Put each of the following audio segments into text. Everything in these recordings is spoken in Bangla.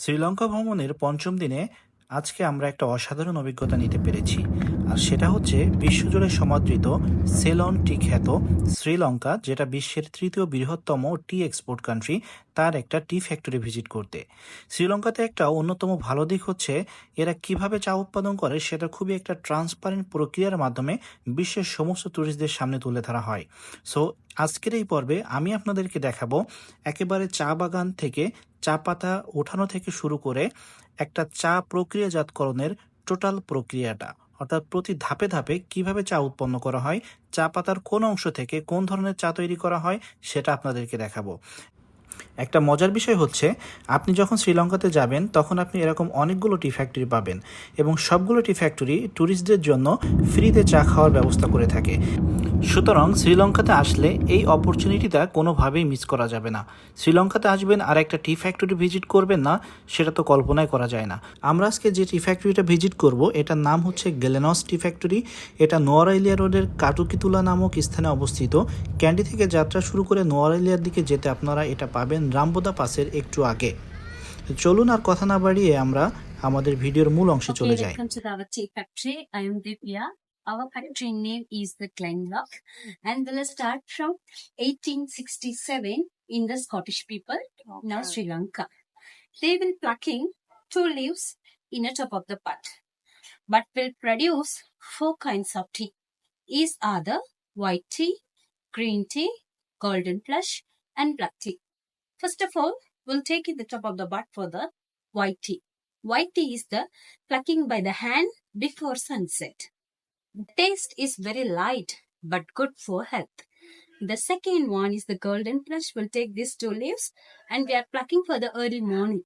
শ্রীলঙ্কা ভ্রমণের পঞ্চম দিনে আজকে আমরা একটা অসাধারণ অভিজ্ঞতা নিতে পেরেছি, আর সেটা হচ্ছে বিশ্বজুড়ে সমাদৃত সেলন টি খ্যাত শ্রীলঙ্কা, যেটা বিশ্বের তৃতীয় বৃহত্তম টি এক্সপোর্ট কান্ট্রি, তার একটা টি ফ্যাক্টরি ভিজিট করতে। শ্রীলঙ্কাতে একটা অন্যতম ভালো দিক হচ্ছে, এরা কীভাবে চা উৎপাদন করে সেটা খুবই একটা ট্রান্সপারেন্ট প্রক্রিয়ার মাধ্যমে বিশ্বের সমস্ত ট্যুরিস্টদের সামনে তুলে ধরা হয়। সো আজকের এই পর্বে আমি আপনাদেরকে দেখাবো একেবারে চা বাগান থেকে চা পাতা ওঠানো থেকে শুরু করে একটা চা প্রক্রিয়াজাতকরণের টোটাল প্রক্রিয়াটা, অর্থাৎ প্রতি ধাপে ধাপে কীভাবে চা উৎপন্ন করা হয়, চা পাতার কোন অংশ থেকে কোন ধরনের চা তৈরি করা হয় সেটা আপনাদেরকে দেখাবো। একটা মজার বিষয় হচ্ছে, আপনি যখন শ্রীলঙ্কাতে যাবেন তখন আপনি এরকম অনেকগুলো টি ফ্যাক্টরি পাবেন এবং সবগুলো টি ফ্যাক্টরি ট্যুরিস্টদের জন্য ফ্রিতে চা খাওয়ার ব্যবস্থা করে থাকে। সুতরাং শ্রীলঙ্কাতে আসলে এই অপরচুনিটিটা কোনোভাবেই মিস করা যাবে না। শ্রীলঙ্কাতে আসবেন, আর একটা টি ফ্যাক্টরি ভিজিট করবেন না, সেটা তো কল্পনাই করা যায় না। আমরা আজকে যে টি ফ্যাক্টরিটা ভিজিট করব, এটার নাম হচ্ছে গেলেনস টি ফ্যাক্টরি এটা নোয়ারাইলিয়া রোডের কাটুকিতুলা নামক স্থানে অবস্থিত। ক্যান্ডি থেকে যাত্রা শুরু করে নোয়ারাইলিয়ার দিকে যেতে আপনারা এটা পাবেন রামবোদা পাসের একটু আগে। চলুন আর কথা না বাড়িয়ে আমরা আমাদের ভিডিওর মূল অংশে চলে যাই। Our tea factory. I am Divya. Our factory name is the Glenlock, and we'll start from 1867 in the Scottish people, now Sri Lanka. They will plucking two leaves in the top of the pot, but will produce four kinds of tea. These are the white tea, green tea, golden flush, and black tea. First of all, we'll take in the top of the pot for the white tea. White tea is the plucking by the hand before sunset. The taste is very light but good for health. The second one is the golden flush. We'll take these two leaves and we are plucking for the early morning.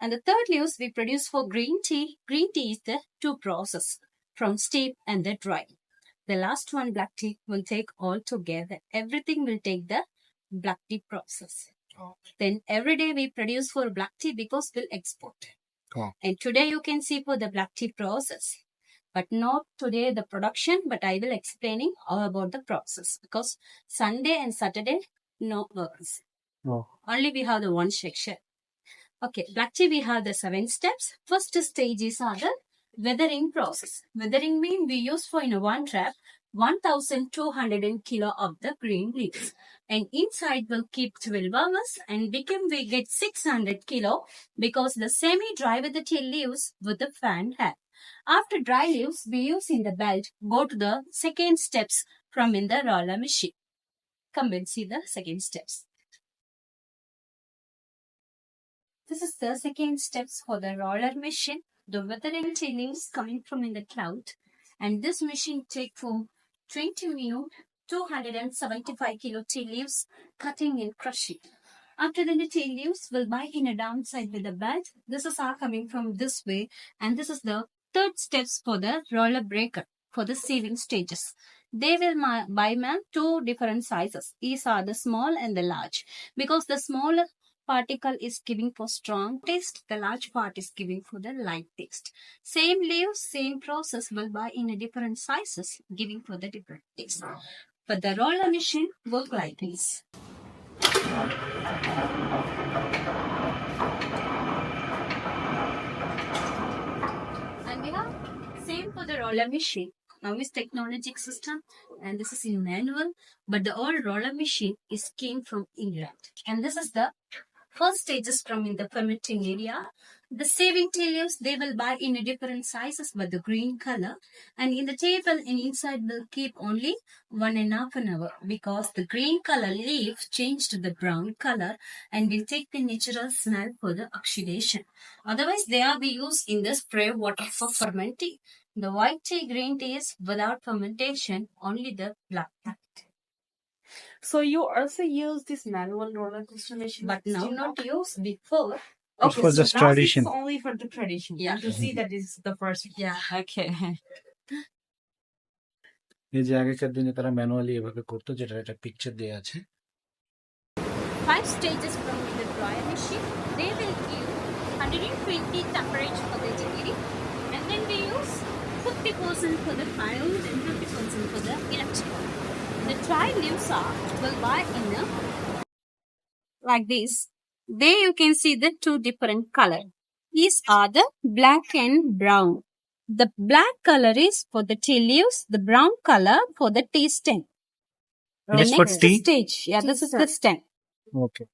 And the third leaves we produce for green tea. Green tea is the two process from steep and the dry. The last one black tea will take all together. Everything will take the black tea process. Then every day we produce for black tea because we'll export. Wow. And today you can see for the black tea process. But not today the production, but I will explaining all about the process because Sunday and Saturday no works. Only we have the one section. Okay, black tea we have the seven steps. First stage is are the weathering process. Weathering mean we use for in a one trap 1200 kilo of the green leaves and inside will keep 12 hours and become we get 600 kilo because the semi dry with the tea leaves with the fan hat. After dry leaves we use in the belt go to the second steps from in the roller machine. Come and see the second steps. This is the second steps for the roller machine. The weathering leaves coming from in the cloud and this machine take for 20 minutes 275 kilo tea leaves cutting and crushing. After the tea leaves will buy in a downside with the belt. This is all coming from this way and this is the third steps for the roller breaker for the sieving stages. They will buy ma'am two different sizes. These are the small and the large because the smaller particle is giving for strong taste. The large part is giving for the light taste. Same leaves, same process will buy in a different sizes, giving for the different taste. But the roller machine work like this. And we have same for the roller machine. Now is technologic system and this is in manual, but the old roller machine is came from England. And this is the first stages from in the fermenting area. The saving tea leaves they will buy in a different sizes but the green color and in the table and inside will keep only one and a half an hour because the green color leaf changed to the brown color and will take the natural smell for the oxidation. Otherwise they are be used in the spray water for fermenting. The white tea green tea is without fermentation only the black tea. So you also use this manual roller distillation, But now not used before. It's for so just now tradition. It's only for the tradition. Yeah. And to see that is the first. Yeah. Okay. এই যে আগেকার দিনে তারা ম্যানুয়ালি এভাবে করতো যেটা একটা পিকচার দেওয়া আছে Five stages from the dryer machine. They will give 120 temperature for the degree 50% for the firewood and 50% for the electrical. The dry leaves are will buy in a like this There you can see the two different color. These are the black and brown. The black color is for the tea leaves, the brown color for the tea stem. The That's for next tea? stage, yeah, this is the stem. Okay.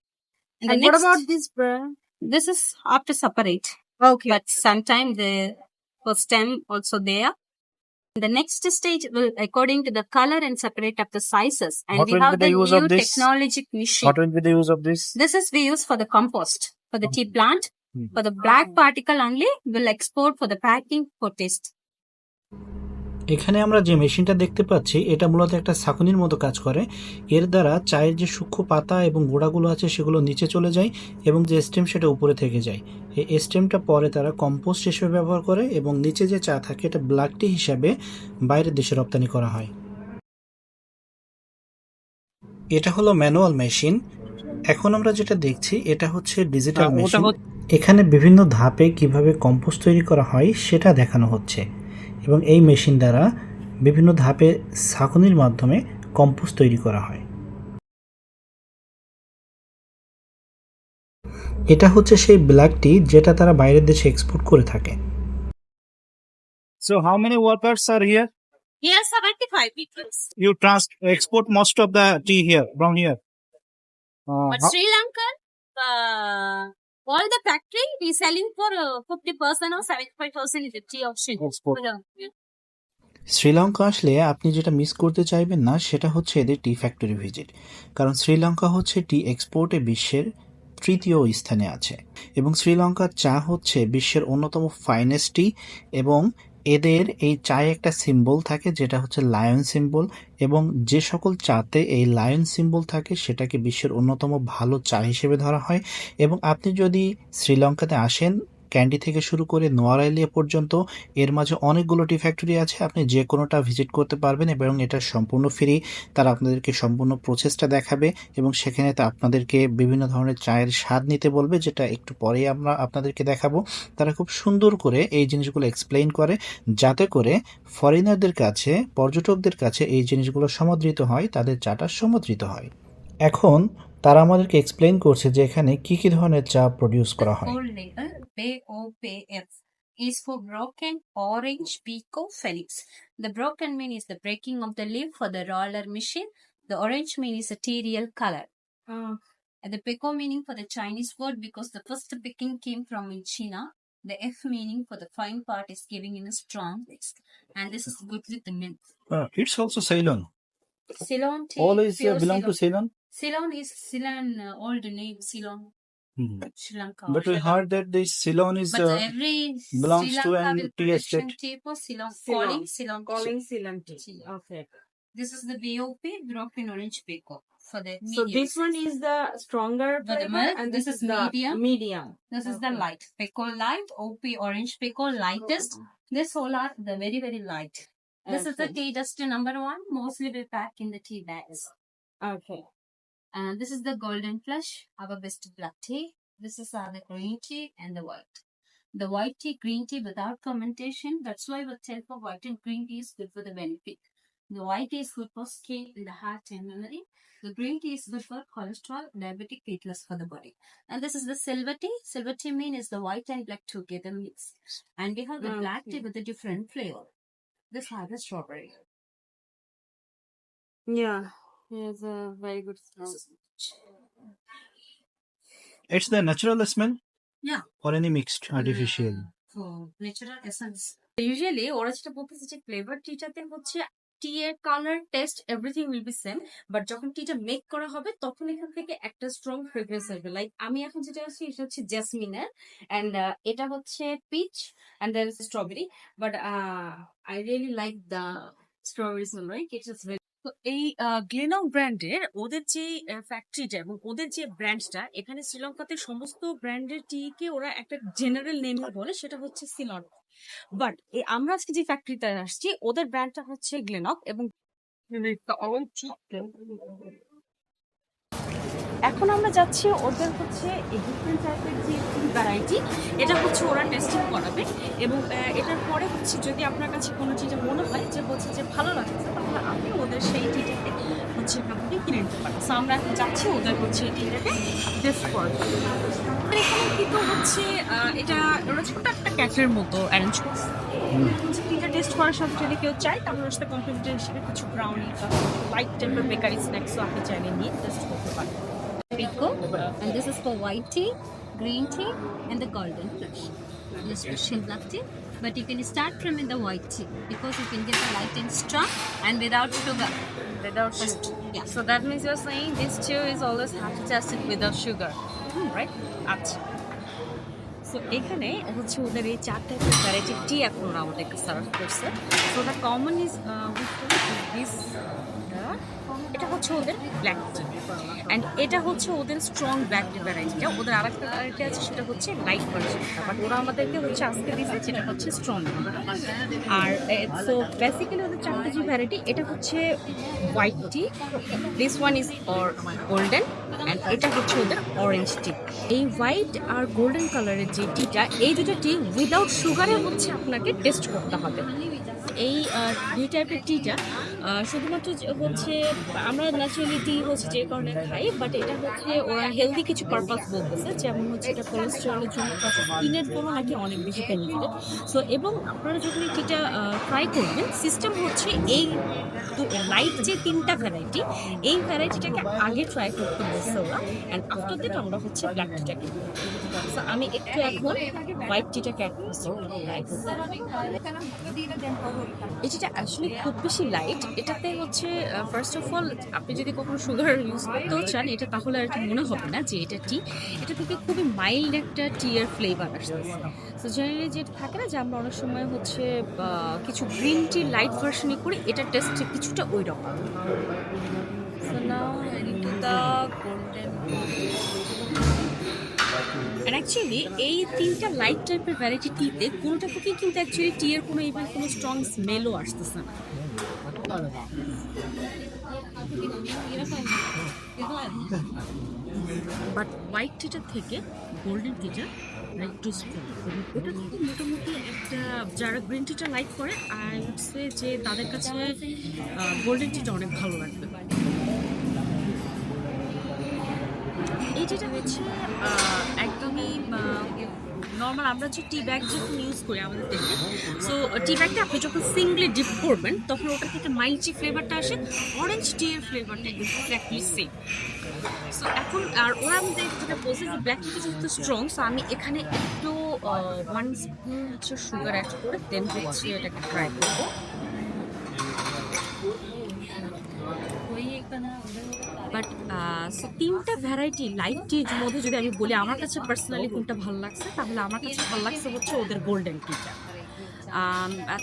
And, the And what next- about this brown? this is after separate, Okay. but sometime the for stem also there. The next stage will according to the color and separate up the sizes. And What we have the the use new of this? technologic machine. What will be the use of this? This is we use for the compost for the tea plant. Mhm. For the black particle only, we'll export for the packing for test. এখানে আমরা যে মেশিনটা দেখতে পাচ্ছি এটা মূলত একটা ছাঁকুনির মতো কাজ করে। এর দ্বারা চায়ের যে সূক্ষ্ম পাতা এবং গোড়াগুলো আছে সেগুলো নিচে চলে যায় এবং যে স্টেম সেটা উপরে থেকে যায়। এই স্টেমটা পরে তারা কম্পোস্ট হিসেবে ব্যবহার করে এবং নিচে যে চা থাকে এটা ব্ল্যাক টি হিসাবে বাইরের দেশে রপ্তানি করা হয়। এটা হলো ম্যানুয়াল মেশিন। এখন আমরা যেটা দেখছি এটা হচ্ছে ডিজিটাল হ্যাঁ, মেশিন। এখানে বিভিন্ন ধাপে কীভাবে কম্পোস্ট তৈরি করা হয় সেটা দেখানো হচ্ছে। এবং এই মেশিন দ্বারা বিভিন্ন ধাপে ছাকনির মাধ্যমে কম্পোস্ট তৈরি করা হয়। এটা হচ্ছে সেই ব্ল্যাকটি যেটা তারা বাইরের দেশে এক্সপোর্ট করে থাকে। Uh, What's Sri Lanka? Uh, all the factory we selling for uh, 50% or 75% is the tea option. Sri Lanka আসলে আপনি যেটা মিস করতে চাইবেন না সেটা হচ্ছে এদের টি ফ্যাক্টরি ভিজিট কারণ শ্রীলঙ্কা হচ্ছে টি এক্সপোর্টে বিশ্বের তৃতীয় স্থানে আছে। এবং শ্রীলঙ্কার চা হচ্ছে বিশ্বের অন্যতম ফাইনেস্ট টি এবং এদের এই চায়ে একটা সিম্বল থাকে, যেটা হচ্ছে লায়ন সিম্বল এবং যে সকল চাতে এই লায়ন সিম্বল থাকে, সেটাকে বিশ্বের অন্যতম ভালো চা হিসেবে ধরা হয়। এবং আপনি যদি শ্রীলঙ্কাতে আসেন ক্যান্ডি থেকে শুরু করে নোয়ারাইলিয়া পর্যন্ত এর মাঝে অনেকগুলো টি ফ্যাক্টরি আছে। আপনি যে কোনোটা ভিজিট করতে পারবেন এবং এটা সম্পূর্ণ ফ্রি তারা আপনাদেরকে সম্পূর্ণ প্রসেসটা দেখাবে এবং সেখানে তা আপনাদেরকে বিভিন্ন ধরনের চায়ের স্বাদ নিতে বলবে, যেটা একটু পরেই আমরা আপনাদেরকে দেখাবো। তারা খুব সুন্দর করে এই জিনিসগুলো এক্সপ্লেইন করে, যাতে করে ফরেনারদের কাছে, পর্যটকদের কাছে এই জিনিসগুলো সমাদৃত হয়, তাদের চাটা সমাদৃত হয়। এখন তারা আমাদেরকে এক্সপ্লেইন করছে যে এখানে কি কি ধরনের চা প্রডিউস করা হয়। BOPF is for broken orange pico felix. The broken mean is the breaking of the leaf for the roller machine. The orange mean is a terial color. Uh, And the pico meaning for the Chinese word because the first picking came from in China. The F meaning for the fine part is giving in a strong taste. And this is good with the milk. Uh, it's also Ceylon. Ceylon tea. All is uh, pure belong to Ceylon. Ceylon. Ceylon is Ceylon, uh, old name Ceylon, Mhm. Sri Lanka. But we heard that this Ceylon is But uh, every belongs Sri to Lanka an will tea production estate. tea for Ceylon, Ceylon. calling Ceylon. calling Ceylon tea. Tea. Okay. This is the BOP, broken orange pico for the So this one is the stronger For the flavor milk, and this this, is is the medium. medium. This is the Okay. light. Pico light, OP orange pico lightest. This all are the very, very light. This is the Okay. tea dust number one. Mostly we pack in the tea bags. Okay. And this is the golden flush, our best black tea. This is our the green tea and the white. The white tea, green tea without fermentation. That's why we tell for white and green tea is good for the benefit. The white tea is good for skin and the heart and memory. The green tea is good for cholesterol, diabetic, weight loss for the body. And this is the silver tea. Silver tea mean is the white and black together mixed. And we have the black tea with a different flavor. This has the strawberry. Yeah. It's a very good smell. it's the natural smell Yeah. or any mixed artificial. For natural essence. Usually ওরা যেটা বলতেছে যে ফ্লেভার টিটাতে হচ্ছে টি এর colour taste everything will be same but যখন টিটা মেক করা হবে তখন এখান থেকে একটা স্ট্রং ফ্রেগ্রেন্স আসবে লাইক আমি এখন যেটা আছি এটা হচ্ছে জেসমিনের অ্যান্ড এটা হচ্ছে peach and is strawberry but I really like the strawberry right it's is very তো এই গ্লেনং ব্র্যান্ডের ওদের যে ফ্যাক্টরিটা এবং ওদের যে ব্র্যান্ডটা এখানে শ্রীলঙ্কাতে সমস্ত ব্র্যান্ডের টি কে ওরা একটা জেনারেল নেম বলে, সেটা হচ্ছে সিলন বাট এই আমরা আজকে যে ফ্যাক্টরিতে আসছি, ওদের ব্র্যান্ডটা হচ্ছে গ্লেনক এবং এখন আমরা যাচ্ছি ওদের হচ্ছে ডিফারেন্ট টাইপের যে ভ্যারাইটি এটা হচ্ছে ওরা টেস্টিং করাবে এবং এটার পরে হচ্ছে যদি আপনার কাছে কোনো চিজে মনে হয় যে হচ্ছে যে ভালো লাগছে তাহলে আপনি ওদের সেই টিটাকে হচ্ছে এখান থেকে কিনে নিতে পারে সো আমরা এখন যাচ্ছি ওদের হচ্ছে এটাকে টেস্ট করার এখানে কিন্তু হচ্ছে এটা ওরা ছোট একটা ক্যাফের মতো অ্যারেঞ্জ করছে। হচ্ছে টেস্ট করার সাথে যদি কেউ চায় তাহলে ওর সাথে কমপ্লিমেন্টারি হিসেবে কিছু ব্রাউনি বা লাইট টাইপের বেকারি স্ন্যাক্সও আপনি চাইলে নিয়ে টেস্ট করতে পারেন। Pico, and this is for white tea, green tea, and the golden flush. This is black tea, but you can start from in the white tea because you can get the light and strong and without sugar. without sugar. Yeah. So that means you're saying this two is always have to test it without sugar. Right আচ্ছা সো এখানে হচ্ছে ওদের এই চার টাইপের ভ্যারাইটি টি এখন ওরা আমাদেরকে সার্ভ করছে so the common is this এটা হচ্ছে ওদের ব্ল্যাক টি অ্যান্ড এটা হচ্ছে ওদের স্ট্রং ব্ল্যাক টি ভ্যারাইটিটা ওদের আর একটা ভ্যারাইটি আছে, সেটা হচ্ছে লাইট ভার্সনটা বাট ওরা আমাদেরকে হচ্ছে আজকে দিচ্ছে যেটা হচ্ছে স্ট্রং আর সো বেসিক্যালি ওদের চারটে যে ভ্যারাইটি এটা হচ্ছে white tea this one is or golden and এটা হচ্ছে ওদের অরেঞ্জ টি এই হোয়াইট আর গোল্ডেন কালারের যে টিটা এই দুটো টি উইদাউট সুগারে হচ্ছে আপনাকে টেস্ট করতে হবে। এই দুই টাইপের টিটা শুধুমাত্র হচ্ছে আমরা ন্যাচারালি টি হচ্ছে যে কারণে খাই বাট এটা হচ্ছে ওরা হেলদি কিছু পারপাস বলতেছে যেমন হচ্ছে এটা কোলেস্টেরলের জন্য স্কিনের জন্য নাকি অনেক বেশি বেনিফিটেড সো এবং আপনারা যখন এই টিটা ট্রাই করবেন সিস্টেম হচ্ছে এই লাইট যে তিনটা ভ্যারাইটি এই ভ্যারাইটিটাকে আগে ট্রাই করতে বলছে ওরা অ্যান্ড আফটার দ্যাট আমরা হচ্ছে ব্ল্যাক টিটাকে সো আমি একটু এখন হোয়াইট টিটাকে ট্রাই এটিটা আসলে খুব বেশি লাইট এটাতে হচ্ছে ফার্স্ট অফ অল আপনি যদি কখনো সুগার ইউজ করতেও চান, এটা তাহলে আর কি মনে হবে না যে এটা টি এটা থেকে খুবই মাইল্ড একটা টি এর ফ্লেভার আসতেছে। সো জেনারেলি যেটা থাকে না যে আমরা অনেক সময় হচ্ছে কিছু গ্রিন টি লাইট ভার্সনই করি এটা টেস্ট কিছুটা ওই রকম। The golden অ্যান্ড অ্যাকচুয়ালি এই তিনটা লাইট টাইপের ভ্যারাইটি টিতে কোনোটা থেকেই কিন্তু অ্যাকচুয়ালি টি এর কোনো ইভেন কোনো স্ট্রং স্মেলও আসতেছে না। বাট হোয়াইট টিটার থেকে গোল্ডেন টিটা একটু স্ট্রং ওটা কিন্তু মোটামুটি একটা, যারা গ্রিন টিটা লাইক করে আই উড যে তাদের কাছে গোল্ডেন টিটা অনেক ভালো লাগবে। এই যেটা হচ্ছে একদমই নর্মাল আমরা যে টি ব্যাগ যখন ইউজ করি আমাদের দেশে সো টি ব্যাগটা আপনি যখন সিঙ্গলি ডিপ করবেন, তখন ওটা থেকে মাইল্ড ফ্লেভারটা আসে অরেঞ্জ টি এর ফ্লেভারটা এক্স্যাক্টলি সেম সো এখন, আর ওরা আমাদের যেটা বলছে যে ব্ল্যাক টি যেহেতু স্ট্রং সো আমি এখানে একটু ওয়ান স্পুন হচ্ছে সুগার অ্যাড করে দেন হচ্ছে এটাকে ট্রাই করব। বাট সো তিনটা ভ্যারাইটি লাইট টির মধ্যে যদি আমি বলি, আমার কাছে পার্সোনালি কোনটা ভালো লাগছে, তাহলে আমার কাছে ভালো লাগছে হচ্ছে ওদের গোল্ডেন টিটা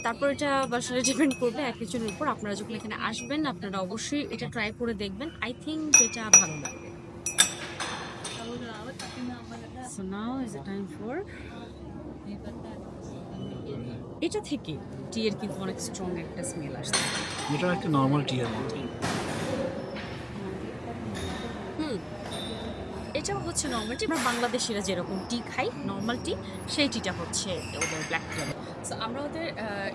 তারপর এটা আসলে ডিপেন্ড করবে এক কিছুর উপর। আপনারা যখন এখানে আসবেন, আপনারা অবশ্যই এটা ট্রাই করে দেখবেন। আই থিঙ্ক এটা ভালো লাগবে। এটা থেকে টি এর কিন্তু অনেক স্ট্রং একটা স্মেল আসছে। এটা একটা নর্মাল টি এর মতো। এটাও হচ্ছে নর্মাল টি আমরা বাংলাদেশিরা যেরকম টি খাই নর্মাল টি সেই টিটা হচ্ছে ওদের ব্ল্যাক টি সো আমরা ওদের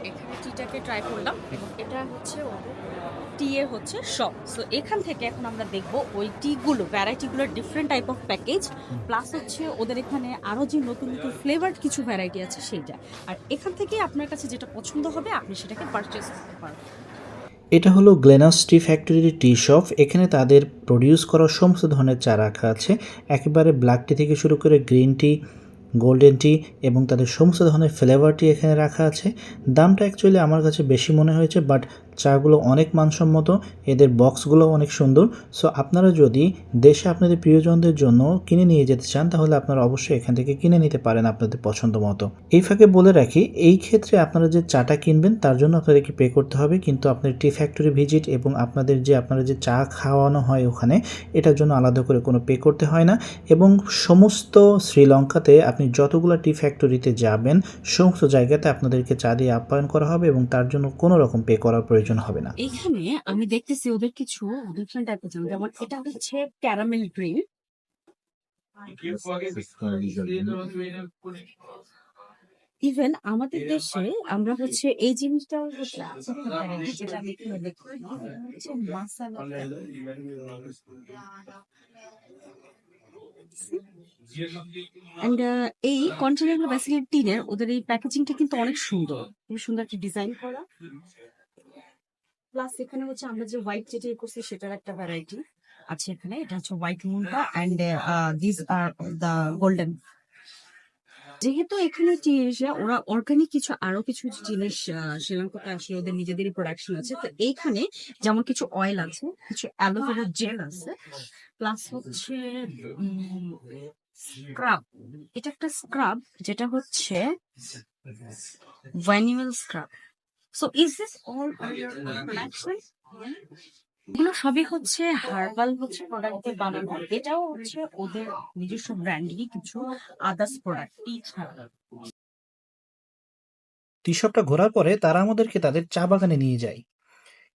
এখানে টিটাকে ট্রাই করলাম এবং এটা হচ্ছে ওদের টি এর হচ্ছে শপ সো এখান থেকে এখন আমরা দেখব ওই টিগুলো ভ্যারাইটিগুলোর different type of package plus হচ্ছে ওদের এখানে আরও যে নতুন নতুন ফ্লেভার্ড কিছু ভ্যারাইটি আছে সেইটা। আর এখান থেকে আপনার কাছে যেটা পছন্দ হবে, আপনি সেটাকে পারচেস করতে পারবেন। এটা হলো গ্লেনাস টি ফ্যাক্টরির টি শপ। এখানে তাদের প্রডিউস করা সমস্ত ধরনের চা রাখা আছে। একেবারে ব্ল্যাক টি থেকে শুরু করে গ্রিন টি গোল্ডেন টি এবং তাদের সমস্ত ধরনের ফ্লেভার টি এখানে রাখা আছে। দামটা অ্যাকচুয়ালি আমার কাছে বেশি মনে হয়েছে বাট চাগুলো অনেক মানসম্মত, এদের বক্সগুলো অনেক সুন্দর। সো আপনারা যদি দেশে আপনাদের প্রিয়জনদের জন্য কিনে নিয়ে যেতে চান, তাহলে আপনারা অবশ্যই এখান থেকে কিনে নিতে পারেন আপনাদের পছন্দ মতো। এই ফাঁকে বলে রাখি, এই ক্ষেত্রে আপনারা যে চাটা কিনবেন, তার জন্য আপনাদেরকে পে করতে হবে, কিন্তু আপনার টি ফ্যাক্টরি ভিজিট এবং আপনাদের যে, আপনারা যে চা খাওয়ানো হয় ওখানে, এটার জন্য আলাদা করে কোনো পে করতে হয় না। এবং সমস্ত শ্রীলঙ্কাতে আপনি যতগুলো টি ফ্যাক্টরিতে যাবেন, সমস্ত জায়গাতে আপনাদেরকে চা দিয়ে আপ্যায়ন করা হবে এবং তার জন্য কোনো রকম পে করার প্রয়োজন হবে না। এখানে আমি দেখতেছি ওদের কিছু ডিফারেন্ট টাইপের যেমন এটা হচ্ছে ক্যারামেল ড্রিম ইভেন আমাদের দেশে আমরা হচ্ছে এই মাসালা অ্যান্ড এই কন্টেনার বেসিক্যালি টিনের ওদের এই প্যাকেজিংটা কিন্তু অনেক সুন্দর। খুব সুন্দর একটা ডিজাইন করা। প্লাস এখানে হচ্ছে আমরা যে হোয়াইট যেটা ইয়ে করছি, সেটার একটা ভ্যারাইটি আছে এখানে। এটা হচ্ছে white মুনটা and this are the golden যেহেতু এখানে ওরা অর্গানিক কিছু, আরও কিছু জিনিস শ্রীলঙ্কাতে আসলে ওদের নিজেদেরই প্রোডাকশন আছে। তো এইখানে যেমন কিছু অয়েল আছে, কিছু অ্যালোভেরা জেল আছে প্লাস হচ্ছে স্ক্রাব এটা একটা স্ক্রাব যেটা হচ্ছে manual scrub so is this all production এগুলো সবই হচ্ছে হার্বাল হচ্ছে প্রোডাক্ট দিয়ে বানানো। এটাও হচ্ছে ওদের নিজস্ব ব্র্যান্ডেরই কিছু আদার্স প্রোডাক্ট টি ছাড়া। টি শপটা ঘোরার পরে তারা আমাদেরকে তাদের চা বাগানে নিয়ে যায়।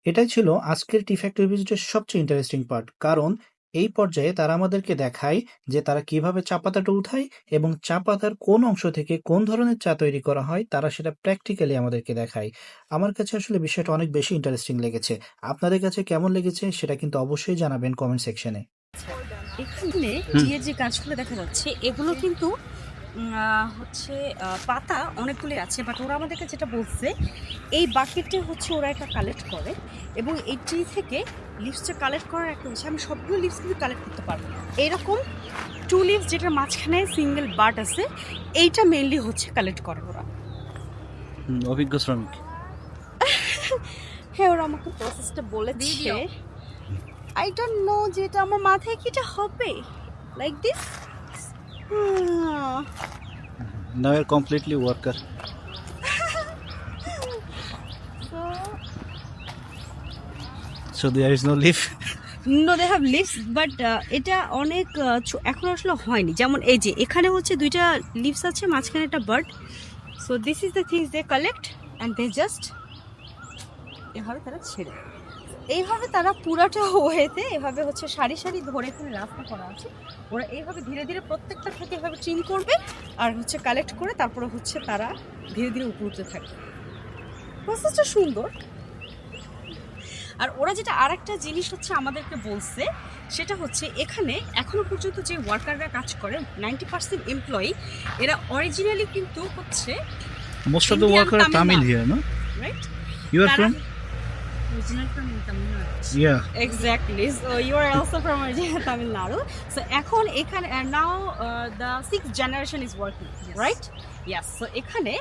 এটাই ছিল আজকের টি ফ্যাক্টরি ভিজিটের সবচেয়ে ইন্টারেস্টিং পার্ট কারণ এই পর্যায়ে তারা আমাদেরকে দেখায় যে তারা কীভাবে চা পাতাটা উঠায় এবং চা পাতার কোন অংশ থেকে কোন ধরনের চা তৈরি করা হয় তারা সেটা প্র্যাকটিক্যালি আমাদেরকে দেখায়। আমার কাছে আসলে বিষয়টা অনেক বেশি ইন্টারেস্টিং লেগেছে। আপনাদের কাছে কেমন লেগেছে সেটা কিন্তু অবশ্যই জানাবেন কমেন্ট সেকশনে এখানে যে কাজগুলো দেখা যাচ্ছে এগুলো কিন্তু হচ্ছে পাতা অনেকগুলি আছে বাট ওরা আমাদেরকে যেটা বলছে এই বাকেটে হচ্ছে ওরা এটা কালেক্ট করে এবং এই ট্রি থেকে লিভসটা কালেক্ট করার একটা বিষয় আমি সবগুলো লিভস কিন্তু কালেক্ট করতে পারব না। এরকম টু লিভস যেটার মাঝখানে সিঙ্গেল বার্ড আছে এইটা মেইনলি হচ্ছে কালেক্ট করে ওরা। অভিজ্ঞ শ্রমিক। হ্যাঁ ওরা আমাকে প্রসেসটা বলেছে। আই ডোন্ট নো যে এটা আমার মাথায় কি এটা হবে লাইক দিস নাও এর completely worker so there is no leave no they have leaves but এটা অনেক uh, এখন আসলে হয়নি। যেমন এই যে এখানে হচ্ছে দুইটা লিভস আছে মাঝখানে একটা bird so this is the things they collect and they just এভাবে তারা ছেড়ে। এইভাবে তারা পুরাটা ওয়েতে এভাবে হচ্ছে সারি সারি ধরে ধরে রাস্তা করা আছে। ওরা এইভাবে ধীরে ধীরে প্রত্যেকটা থেকে এভাবে ট্রিম করবে আর হচ্ছে কালেক্ট করে তারপরে হচ্ছে তারা ধীরে ধীরে উপর উঠতে থাকবে। প্রসেসটা সুন্দর। আর ওরা যেটা আরেকটা জিনিস হচ্ছে আমাদেরকে বলছে সেটা হচ্ছে এখানে এখনও পর্যন্ত যে ওয়ার্কাররা কাজ করে নাইনটি পার্সেন্ট এমপ্লয়ি এরা অরিজিনালি কিন্তু হচ্ছে most of the worker Tamil here no right you are from original from Tamil Nadu yeah exactly so you are also from Tamil Nadu so এখন এখানে now the six generation is working right Yes so এখানে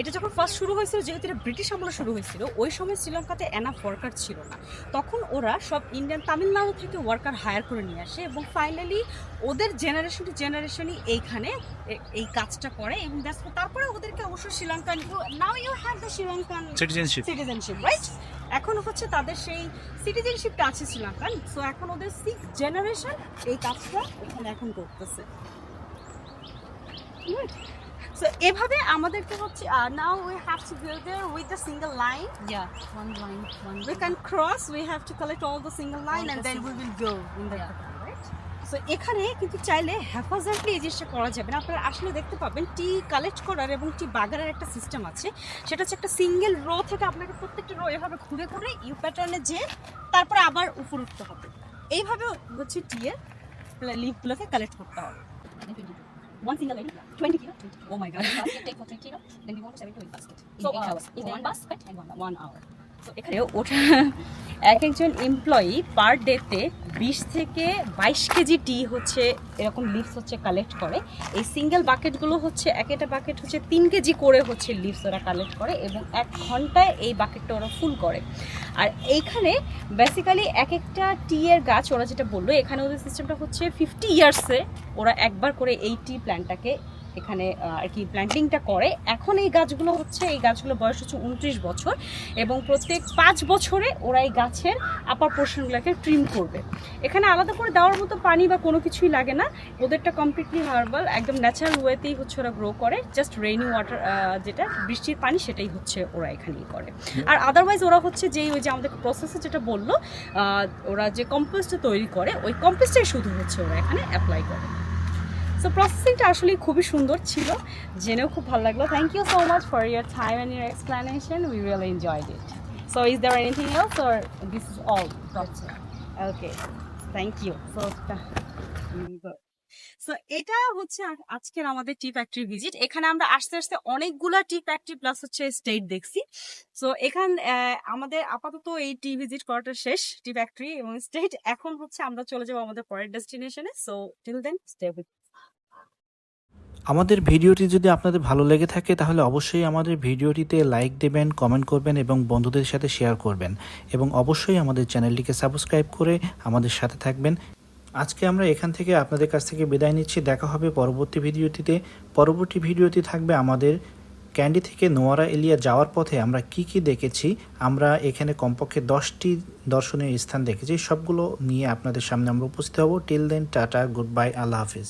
এটা যখন ফার্স্ট শুরু হয়েছিল যেহেতু এটা ব্রিটিশ আমলে শুরু হয়েছিল ওই সময় শ্রীলঙ্কাতে এনাফ ওয়ার্কার ছিল না। তখন ওরা সব ইন্ডিয়ান তামিলনাড়ু থেকে ওয়ার্কার হায়ার করে নিয়ে আসে এবং ফাইনালি ওদের জেনারেশন টু জেনারেশনই এইখানে এই কাজটা করে এবং that's তারপরে ওদেরকে অবশ্য Sri Lankan now you have the Sri Lankan citizenship citizenship right এখন হচ্ছে তাদের সেই সিটিজেনশিপটা আছে শ্রীলঙ্কান সো এখন ওদের সিক্স জেনারেশন এই কাজটা এখানে এখন করতেছে। সো এভাবে আমাদেরকে হচ্ছে now we have to go there with a single line yeah one line, one we collect all the single line All and the then we single- will go in the Yeah. right? So এখানে কিন্তু চাইলে হেফাজতলি এই জিনিসটা করা যাবে না। আপনারা আসলে দেখতে পাবেন টি কালেক্ট করার এবং টি বাগানের একটা সিস্টেম আছে। সেটা হচ্ছে একটা সিঙ্গেল রো থেকে আপনাকে প্রত্যেকটা রো এভাবে ঘুরে ঘুরে ইউ প্যাটার্নে যে তারপরে আবার উপর উঠতে হবে। এইভাবে হচ্ছে টি এর লিফগুলোকে কালেক্ট করতে হবে। One line, 20 kilo? Oh my god. basket take for kilo, then we want to sell it to a basket. In So, eight uh, hours. In one one basket and one hour. Hour এখানে ওটা এক একজন এমপ্লয়ি পার ডেতে বিশ থেকে বাইশ কেজি টি হচ্ছে এরকম লিভস হচ্ছে কালেক্ট করে এই সিঙ্গেল বাকেটগুলো হচ্ছে এক একটা বাকেট হচ্ছে তিন কেজি করে হচ্ছে লিভস ওরা কালেক্ট করে এবং এক ঘন্টায় এই বাকেটটা ওরা ফুল করে আর এইখানে বেসিক্যালি এক একটা টি এর গাছ ওরা যেটা বলল এখানে ওদের সিস্টেমটা হচ্ছে ফিফটি ইয়ার্সে ওরা একবার করে এই টি প্ল্যান্টটাকে এখানে আর কি প্ল্যান্টিংটা করে। এখন এই গাছগুলো হচ্ছে এই গাছগুলো বয়স হচ্ছে উনত্রিশ বছর এবং প্রত্যেক পাঁচ বছরে ওরা এই গাছের আপার পোর্শনগুলোকে ট্রিম করবে। এখানে আলাদা করে দেওয়ার মতো পানি বা কোনো কিছুই লাগে না। ওদেরটা কমপ্লিটলি হার্বাল একদম ন্যাচারাল ওয়েতেই হচ্ছে ওরা গ্রো করে। জাস্ট রেইনি ওয়াটার যেটা বৃষ্টির পানি সেটাই হচ্ছে ওরা এখানেই করে। আর আদারওয়াইজ ওরা হচ্ছে যেই ওই যে আমাদের প্রসেসে যেটা বলল ওরা যে কম্পোস্টটা তৈরি করে ওই কম্পোস্টটাই শুধু হচ্ছে ওরা এখানে অ্যাপ্লাই করে। সো প্রসেসিংটা আসলে খুবই সুন্দর ছিল। জেনেও খুব ভালো লাগল। Thank you so much for your time and your explanation we really enjoyed it so is there anything else or this is all okay thank you so so এটা হচ্ছে আজকের আমাদের টি ফ্যাক্টরি ভিজিট। এখানে আমরা আস্তে আস্তে অনেকগুলা টি ফ্যাক্টরি প্লাস হচ্ছে স্টেট দেখছি। সো এখান আমাদের আপাতত এই টি ভিজিট করাটা শেষ, টি ফ্যাক্টরি এবং স্টেট এখন হচ্ছে আমরা চলে যাব আমাদের পরের ডেস্টিনেশনে so till then stay with আমাদের ভিডিওটি যদি আপনাদের ভালো লেগে থাকে, তাহলে অবশ্যই আমাদের ভিডিওটিতে লাইক দেবেন কমেন্ট করবেন এবং বন্ধুদের সাথে শেয়ার করবেন। এবং অবশ্যই আমাদের চ্যানেলটিকে সাবস্ক্রাইব করে আমাদের সাথে থাকবেন। আজকে আমরা এখান থেকে আপনাদের কাছ থেকে বিদায় নিচ্ছি। দেখা হবে পরবর্তী ভিডিওটিতে। পরবর্তী ভিডিওটি থাকবে আমাদের ক্যান্ডি থেকে নোয়ারা এলিয়া যাওয়ার পথে আমরা কি কি দেখেছি। আমরা এখানে কমপক্ষে দশটি দর্শনীয় স্থান দেখেছি। সবগুলো নিয়ে আপনাদের সামনে আমরা উপস্থিত হব। Till then tata good bye আল্লাহ হাফিজ।